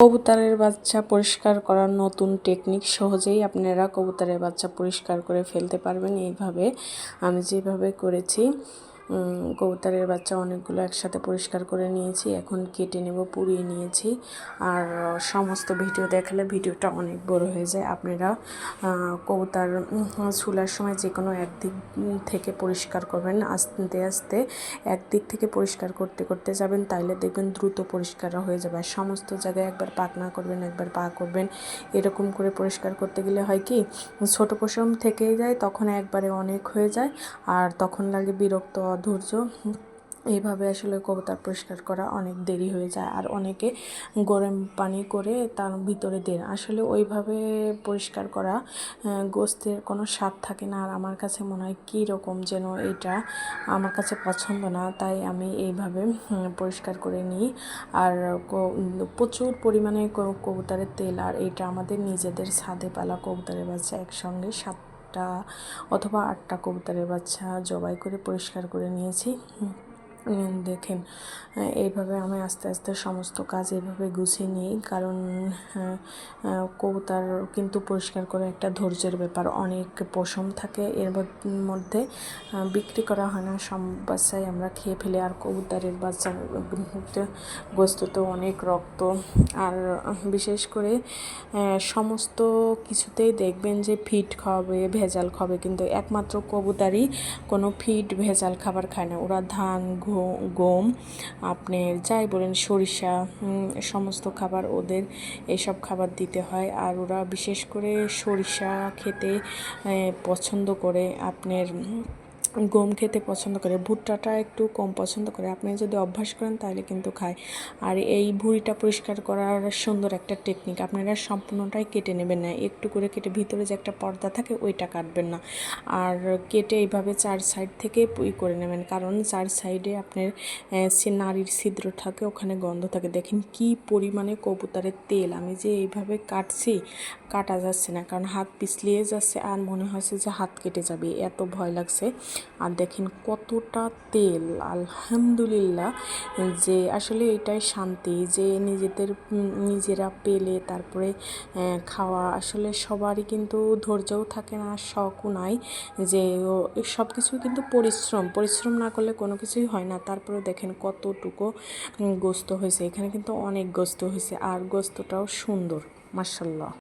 কবুতরের বাচ্চা পরিষ্কার করার নতুন টেকনিক সহজেই আপনারা কবুতরের বাচ্চা পরিষ্কার করে ফেলতে পারবেন। এইভাবে আমি যেভাবে করেছি কবুতরের বাচ্চা অনেকগুলো একসাথে পরিষ্কার করে নিয়েছি, এখন কেটে নেব, পুড়িয়ে নিয়েছি। আর সমস্ত ভিডিও দেখালে ভিডিওটা অনেক বড় হয়ে যায়। আপনারা কবুতর ছুলার সময় যে কোনো একদিক থেকে পরিষ্কার করবেন। আস্তে আস্তে একদিক থেকে পরিষ্কার করতে করতে যাবেন, তাইলে দেখবেন দ্রুত পরিষ্কার হয়ে যাবে। আর সমস্ত জায়গায় একবার পাকনা করবেন, একবার পা করবেন। এরকম করে পরিষ্কার করতে গেলে হয় কি, ছোট পশম থেকেই যায়, তখন একবারে অনেক হয়ে যায়। আর তখন লাগে বিরক্ত অধৈর্য এইভাবে আসলে কবুতর পরিষ্কার করা অনেক দেরি হয়ে যায় আর অনেকে গরম পানি করে তার ভিতরে দেন। আসলে ওইভাবে পরিষ্কার করা গোস্তের কোনো স্বাদ থাকে না। আর আমার কাছে মনে হয় কী রকম যেন এটা আমার কাছে পছন্দ না। তাই আমি এইভাবে পরিষ্কার করে নিই। আর প্রচুর পরিমাণে কবুতরের তেল আর এটা আমাদের নিজেদের ছাদে পালা কবুতরের বাচ্চা একসঙ্গে সাতটা অথবা আটটা কবুতরের বাচ্চা জবাই করে পরিষ্কার করে নিয়েছি। দেখেন এইভাবে আমি আস্তে আস্তে সমস্ত কাজ এইভাবে গুছিয়ে নিই। কারণ আহ, কিন্তু পরিষ্কার করে একটা ধৈর্যের ব্যাপার। অনেক পশম থাকে এর মধ্যে বিক্রি করা হয় না। সব বাচ্চাই আমরা খেয়ে ফেলে। আর কবুতরের বাচ্চার গোস্ত তো অনেক রক্ত। আর বিশেষ করে সমস্ত কিছুতেই দেখবেন যে ফিট খাওয়াবে ভেজাল খাবে কিন্তু একমাত্র কবুতারই কোনো ফিট ভেজাল খাবার খায় না। ওরা ধান গম, আপনি যাই বলেন সরিষা সমস্ত খাবার ওদের এসব খাবার দিতে হয়। আর ওরা বিশেষ করে সরিষা খেতে পছন্দ করে। আপনার গম খেতে পছন্দ করে, ভুট্টাটা একটু কম পছন্দ করে। আপনি যদি অভ্যাস করেন তাহলে কিন্তু খায়। আর এই ভুঁড়িটা পরিষ্কার করার সুন্দর একটা টেকনিক আপনারা সম্পূর্ণটাই কেটে নেবেন না। একটু করে কেটে ভিতরে যে একটা পর্দা থাকে, ওইটা কাটবেন না। আর কেটে এইভাবে চার সাইড থেকে ই করে নেবেন। কারণ চার সাইডে আপনার সে নারীর ছিদ্র থাকে, ওখানে গন্ধ থাকে। দেখেন কি পরিমাণে কবুতারের তেল। আমি যে এইভাবে কাটছি, কাটা যাচ্ছে না। কারণ হাত পিছলিয়ে যাচ্ছে, আর মনে হচ্ছে যে হাত কেটে যাবে। এত ভয় লাগছে। আর দেখেন কতটা তেল, আলহামদুলিল্লাহ, যে আসলে এটাই শান্তি যে নিজেদের নিজেরা পেলে তারপরে খাওয়া আসলে সবারই কিন্তু ধৈর্যও থাকে না, শখও নাই যে সব কিছু কিন্তু পরিশ্রম পরিশ্রম না করলে কোনো কিছুই হয় না। তারপরে দেখেন কতটুকু গোস্ত হয়েছে, এখানে কিন্তু অনেক গোস্ত হয়েছে, আর গোস্তটাও সুন্দর মার্শাল্লাহ